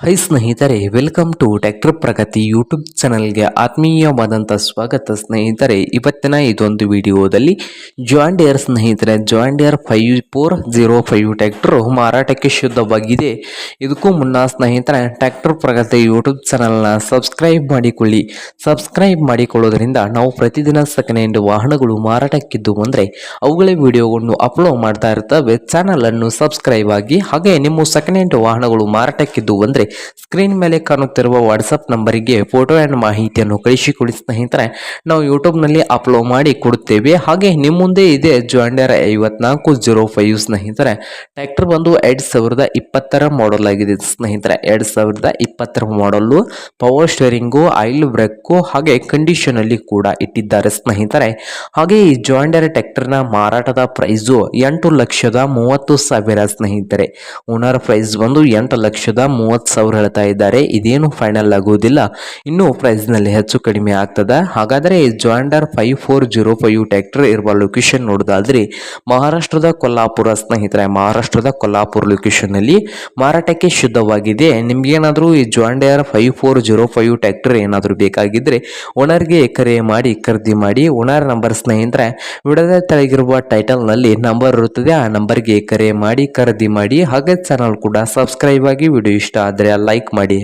High ಸ್ನೇಹಿತರೆ, welcome to tractor Pragati YouTube ಚಾನಲ್ಗೆ ಆತ್ಮೀಯವಾದಂಥ ಸ್ವಾಗತ ಸ್ನೇಹಿತರೆ. ಇವತ್ತಿನ ಇದೊಂದು ವಿಡಿಯೋದಲ್ಲಿ ಜಾಂಡಿಯರ್ ಸ್ನೇಹಿತರೆ John Deere five four zero five tractor ಮಾರಾಟಕ್ಕೆ ಶುದ್ಧವಾಗಿದೆ. ಇದಕ್ಕೂ ಮುನ್ನ ಸ್ನೇಹಿತರೆ ಟ್ಯಾಕ್ಟರ್ ಪ್ರಗತಿ ಯೂಟ್ಯೂಬ್ ಚಾನಲ್ನ ಸಬ್ಸ್ಕ್ರೈಬ್ ಮಾಡಿಕೊಳ್ಳಿ. ಸಬ್ಸ್ಕ್ರೈಬ್ ಮಾಡಿಕೊಳ್ಳೋದ್ರಿಂದ ನಾವು ಪ್ರತಿದಿನ ಸೆಕೆಂಡ್ ವಾಹನಗಳು ಮಾರಾಟಕ್ಕಿದ್ದು ಅಂದರೆ ಅವುಗಳ ವಿಡಿಯೋಗಳನ್ನು ಅಪ್ಲೋಡ್ ಮಾಡ್ತಾ ಇರ್ತವೆ. ಚಾನಲನ್ನು ಸಬ್ಸ್ಕ್ರೈಬ್ ಆಗಿ ಹಾಗೆ ನಿಮ್ಮ ಸೆಕೆಂಡ್ ಹ್ಯಾಂಡ್ ವಾಹನಗಳು ಮಾರಾಟಕ್ಕಿದ್ದು ಅಂದರೆ ಸ್ಕ್ರೀನ್ ಮೇಲೆ ಕಾಣುತ್ತಿರುವ ವಾಟ್ಸಪ್ ನಂಬರಿಗೆ ಫೋಟೋ ಆ್ಯಂಡ್ ಮಾಹಿತಿಯನ್ನು ಕಳಿಸಿಕೊಡಿ ಸ್ನೇಹಿತರೆ. ನಾವು ಯೂಟ್ಯೂಬ್ನಲ್ಲಿ ಅಪ್ಲೋಡ್ ಮಾಡಿ ಕೊಡುತ್ತೇವೆ. ಹಾಗೆ ನಿಮ್ಮ ಮುಂದೆ ಇದೆ ಜಾಂಡರ್ ಐವತ್ನಾಲ್ಕು ಜೀರೋ ಫೈವ್ ಸ್ನೇಹಿತರೆ. ಟ್ಯಾಕ್ಟರ್ ಬಂದು ಎರಡು ಸಾವಿರದ ಇಪ್ಪತ್ತರ ಮಾಡಲ್ ಆಗಿದೆ ಸ್ನೇಹಿತರೆ. ಎರಡು ಸಾವಿರದ ಇಪ್ಪತ್ತರ model power steering oil brake ಹಾಗೆ ಕಂಡೀಷನಲ್ಲಿ ಕೂಡ ಇಟ್ಟಿದ್ದಾರೆ ಸ್ನೇಹಿತರೆ. ಹಾಗೆ ಈ ಜಾಂಡರ್ ಟ್ರ್ಯಾಕ್ಟರ್ನ ಮಾರಾಟದ ಪ್ರೈಸು ಎಂಟು ಲಕ್ಷದ ಮೂವತ್ತು ಸಾವಿರ ಸ್ನೇಹಿತರೆ. ಓನರ್ ಪ್ರೈಸ್ ಬಂದು ಎಂಟು ಲಕ್ಷದ ಮೂವತ್ತು ಸಾವಿರ ಹೇಳ್ತಾ ಇದ್ದಾರೆ, ಇದೇನು ಫೈನಲ್ ಆಗುವುದಿಲ್ಲ ಇನ್ನು ಪ್ರೈಸ್ನಲ್ಲಿ ಹೆಚ್ಚು ಕಡಿಮೆ ಆಗ್ತದೆ. ಹಾಗಾದರೆ John Deere five four zero five tractor ಇರುವ ಲೊಕೇಶನ್ ನೋಡೋದಾದ್ರೆ, ಮಹಾರಾಷ್ಟ್ರದ ಕೊಲ್ಲಾಪುರ ಸ್ನೇಹಿತರೆ, ಮಹಾರಾಷ್ಟ್ರದ ಕೊಲ್ಲಾಪುರ ಲೊಕೇಶನ್ನಲ್ಲಿ ಮಾರಾಟಕ್ಕೆ ಶುದ್ಧವಾಗಿದೆ. ನಿಮ್ಗೇನಾದರೂ ಈ John Deere five four zero five tractor ಏನಾದರೂ ಬೇಕಾಗಿದ್ದರೆ ಓನರ್ಗೆ ಕರೆ ಮಾಡಿ, ಖರೀದಿ ಮಾಡಿ, ಓನರ್ ನಂಬರ್ ಸ್ನೇಹಿತರೆ, ವಿಡದ ತೆಳಗಿರುವ ಟೈಟಲ್ನಲ್ಲಿ ನಂಬರ್ ಇರುತ್ತದೆ, ಆ ನಂಬರ್ಗೆ ಕರೆ ಮಾಡಿ, ಖರೀದಿ ಮಾಡಿ, ಹಾಗೆ ಚಾನಲ್ ಕೂಡ ಸಬ್ಸ್ಕ್ರೈಬ್ ಆಗಿ ವಿಡಿಯೋ ಇಷ್ಟ ಆದರೆ ಲೈಕ್ ಮಾಡಿ.